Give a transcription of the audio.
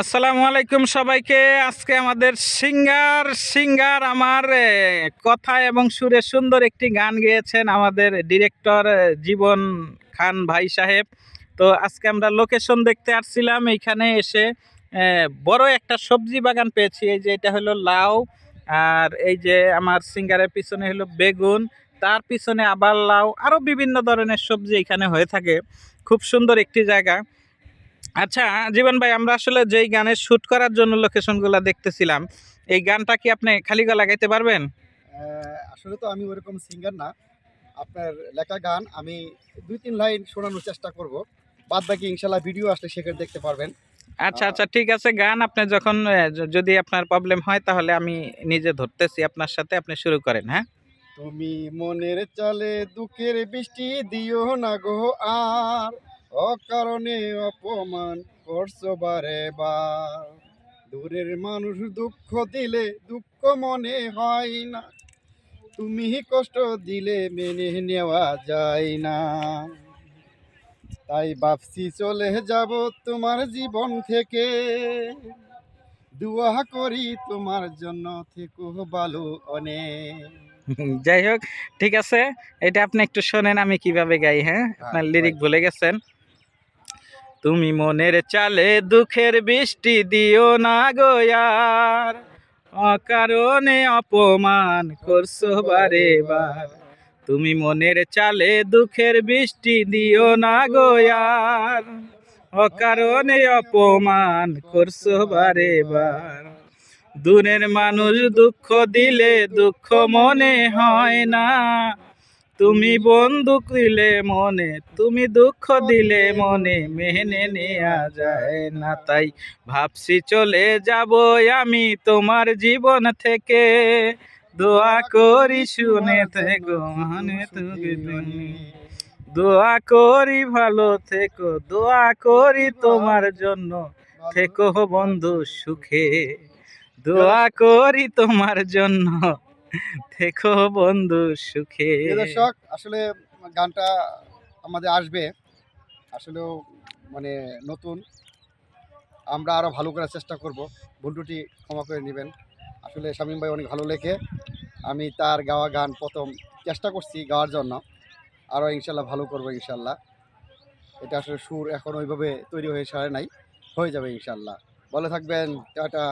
আসসালামু আলাইকুম সবাইকে। আজকে আমাদের সিঙ্গার সিঙ্গার আমার কথা এবং সুরে সুন্দর একটি গান গেয়েছেন আমাদের ডিরেক্টর জীবন খান ভাই সাহেব। তো আজকে আমরা লোকেশন দেখতে আসছিলাম, এইখানে এসে বড় একটা সবজি বাগান পেয়েছি। এই যে এটা হলো লাউ, আর এই যে আমার সিঙ্গারের পিছনে হলো বেগুন, তার পিছনে আবার লাউ আরও বিভিন্ন ধরনের সবজি এখানে হয়ে থাকে। খুব সুন্দর একটি জায়গা। আচ্ছা জীবন ভাই আমরা আসলে যেই গানের শুট করার জন্য লোকেশনগুলো দেখতেছিলাম এই গানটা কি আপনি খালি গলা গাইতে পারবেন? আসলে তো আমি ওরকম সিঙ্গার না। আপনার লেখা গান আমি দুই তিন লাইন শোনানোর চেষ্টা করব। বাদ বাকি ইনশাল্লাহ ভিডিও আসলে সেখানে দেখতে পারবেন। আচ্ছা আচ্ছা ঠিক আছে। গান আপনি যখন যদি আপনার প্রবলেম হয় তাহলে আমি নিজে ধরতেছি আপনার সাথে আপনি শুরু করেন হ্যাঁ? তুমি মনের চলে দুঃখের বৃষ্টি দিও না গো আর। অকারণে অপমান করছ বারে বার। দূরের মানুষ দুঃখ দিলে দুঃখ মনে হয় না। তুমি কষ্ট দিলে মেনে নেওয়া যায় না। তাই ভাবছি চলে যাব তোমার জীবন থেকে। দুয়া করি তোমার জন্য থেকো ভালো অনেক। যাই হোক ঠিক আছে। এটা আপনি একটু শোনেন আমি কীভাবে গাই হ্যাঁ? আপনার লিরিক ভুলে গেছেন। তুমি মনের চালে দুঃখের বৃষ্টি দিও না গোয়ার অকারণে অপমান করছ বারে বার তুমি মনের চালে দুঃখের বৃষ্টি দিও না গোয়ার অকারণে অপমান করছ বারে বার দূরের মানুষ দুঃখ দিলে দুঃখ মনে হয় না। তুমি বন্দুক দিলে মনে, তুমি দুঃখ দিলে মনে, মেনে নেয়া যায় না তাই ভাবছি চলে যাব আমি তোমার জীবন থেকে। দোয়া করি শুনে থেকো মানে তুমি। দোয়া করি ভালো থেকো, দোয়া করি তোমার জন্য। থেকো বন্ধু সুখে, দোয়া করি তোমার জন্য। থেকো বন্ধু সুখে। দর্শক আসলে গানটা আমাদের আসবে আসলেও মানে নতুন। আমরা আরও ভালো করার চেষ্টা করব। ভুলটুটি ক্ষমা করে নেবেন। আসলে শামীম ভাই অনেক ভালো লেখে। আমি তার গাওয়া গান প্রথম চেষ্টা করছি গাওয়ার জন্য। আরও ইনশাল্লাহ ভালো করব ইনশাল্লাহ। এটা আসলে সুর এখন ওইভাবে তৈরি হয়ে সারে নাই। হয়ে যাবে ইনশাল্লাহ। ভালো থাকবেন। টাটা।